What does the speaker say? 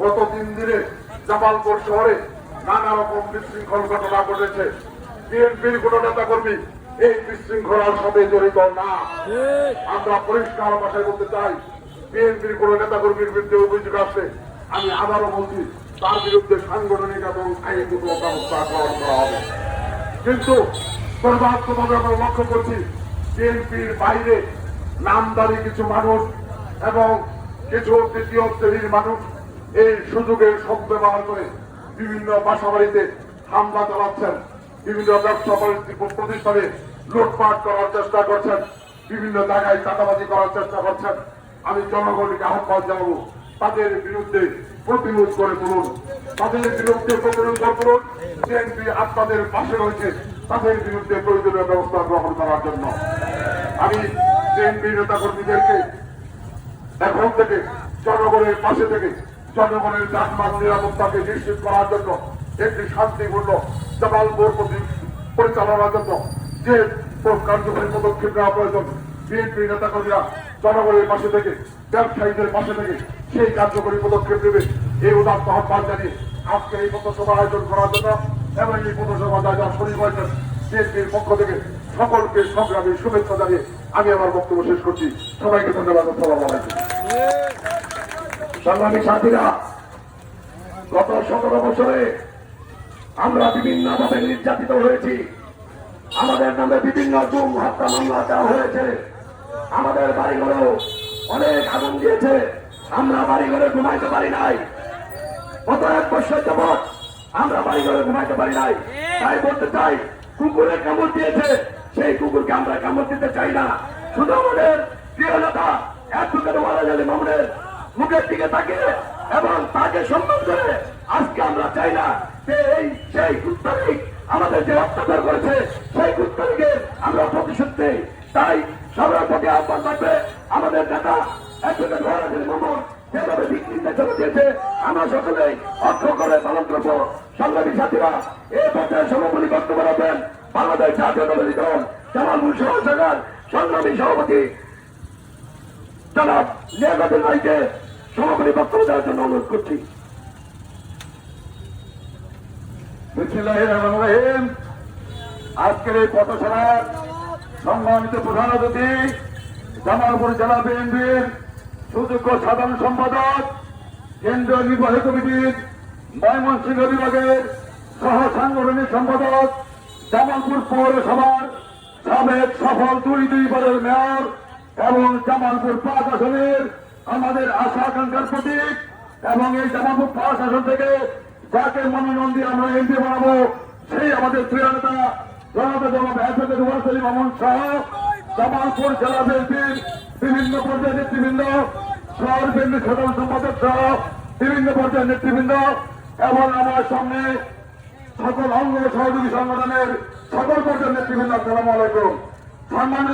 গত তিন দিনে জামালপুর শহরে নানা রকম বিশৃঙ্খল ঘটনা ঘটেছে। বিএনপির কোন নেতা কর্মী এই বিশৃঙ্খলার সাথে জড়িত না। আমরা পরিষ্কার ভাষায় বলতে চাই, বিএনপির কোন নেতা কর্মীর বিরুদ্ধে অভিযোগ আছে? আমি আবারও বলছি, তার বিরুদ্ধে সাংগঠনিক এবং আইনগত ব্যবস্থা গ্রহণ করা হবে। কিন্তু দুর্ভাগ্যভাবে আমরা লক্ষ্য করছি, বিএনপির বাইরে নামদারি কিছু মানুষ এবং কিছু তৃতীয় শ্রেণির মানুষ এই সুযোগের সদ্ব্যবহার করে বিভিন্ন বাসা বাড়িতে হামলা চালাচ্ছেন। বিভিন্ন ব্যবসা বাণিজ্য প্রতিষ্ঠানে লুটপাট করার চেষ্টা করছেন। বিভিন্ন জায়গায় চাঁদাবাজি করার চেষ্টা করছেন। আমি জনগণকে আহ্বান জানাব, তাদের বিরুদ্ধে প্রতিরোধ করে তুলুন। তাদের বিরুদ্ধে প্রতিরোধ করে তুলুন। বিএনপি আপনাদের পাশে রয়েছে। তাদের বিরুদ্ধে প্রয়োজনীয় ব্যবস্থা গ্রহণ করার জন্য। আমি বিএনপি নেতা কর্মীদেরকে এখন থেকে জনগণের পাশে থেকে জনগণের যানবাহন নিরাপত্তাকে নিশ্চিত করার জন্য একটি শান্তিপূর্ণ জামালপুর প্রতি- পরিচালনার জন্য যে কার্যকরী পদক্ষেপ নেওয়া প্রয়োজন, বিএনপি নেতাকর্মীরা জনগণের পাশে থেকে, ব্যবসায়ীদের পাশে থেকে সেই কার্যকরী পদক্ষেপ নেবে। এই উদাত্ত আহ্বান জানিয়ে আজকে এই পথসভা আয়োজন করার জন্য এবং এই পথসভা যা যা শরীর হয়েছেন বিএনপির পক্ষ থেকে সকলকে সংগ্রামী শুভেচ্ছা জানিয়ে আমি আমার বক্তব্য শেষ করছি। সবাইকে ধন্যবাদ। আসসালামু আলাইকুম। সংগ্রামী সাথীরা, গত সতেরো বছরে আমরা বিভিন্ন ভাবে নির্যাতিত হয়েছি। আমাদের নামে বিভিন্ন গুম হত্যা মামলা দেওয়া হয়েছে। আমাদের বাড়িঘরেও অনেক আগুন দিয়েছে। আমরা বাড়িঘরে ঘুমাইতে পারি নাই। গত এক বছর যাবৎ আমরা বাড়িঘরে ঘুমাইতে পারি নাই। তাই বলতে চাই কুকুরে কামড় দিয়েছে। সেই কুকুরকে আমরা কামড় দিতে চাই না। শুধু আমাদের প্রিয় নেতা অ্যাডভোকেট ওয়ারাজ আলী মামুনের মুখের দিকে তাকিয়ে এবং তাকে সম্মান করে আজকে আমরা চাই না যে এই সেই কুত্তারিক আমাদের যে অত্যাচার করেছে, সেই কুত্তারিকে আমরা প্রতিশোধ নেই তাই সবার প্রতি আহ্বান থাকবে, আমাদের নেতা অ্যাডভোকেট ওয়ারাজ আলী মামুন যেভাবে বিক্রি চলে দিয়েছে, আমরা সকলেই অর্থ করে পালন করব। সংগ্রামী সাথীরা এই পর্যায়ে সভাপতি বক্তব্য রাখবেন। বাংলাদেশ জাতীয় দলের দল জামালপুর সহসাগার সংগ্রামী সভাপতি জনাব লিয়াকতের ভাইকে সভাপতি বক্তব্য দেওয়ার জন্য অনুরোধ করছি। আজকের এই পথসভার সম্মানিত প্রধান অতিথি, জামালপুর জেলা বিএনপির সুযোগ্য সাধারণ সম্পাদক, কেন্দ্রীয় নির্বাহী কমিটির ময়মনসিংহ বিভাগের সহ সাংগঠনিক সম্পাদক, জামালপুর পৌরসভার সাবেক সফল দুই দুইবারের মেয়র এবং জামালপুর পাঁচ আসনের আমাদের আশা আকাঙ্ক্ষার প্রতীক এবং এই জামালপুর পাঁচ আসন থেকে যাকে মনোনয়ন দিয়ে আমরা এমপি বানাবো, সেই আমাদের প্রিয় নেতা জনতা মামুন সহ জামালপুর জেলা বিএনপির বিভিন্ন নেতৃবৃন্দ, শহর সাধারণ সম্পাদক সহ বিভিন্ন নেতৃবৃন্দ এবং আমার সামনে সকল অঙ্গ সহযোগী সংগঠনের সকল পর্যায়ের নেতৃবৃন্দ, আসসালামু সম্মানিত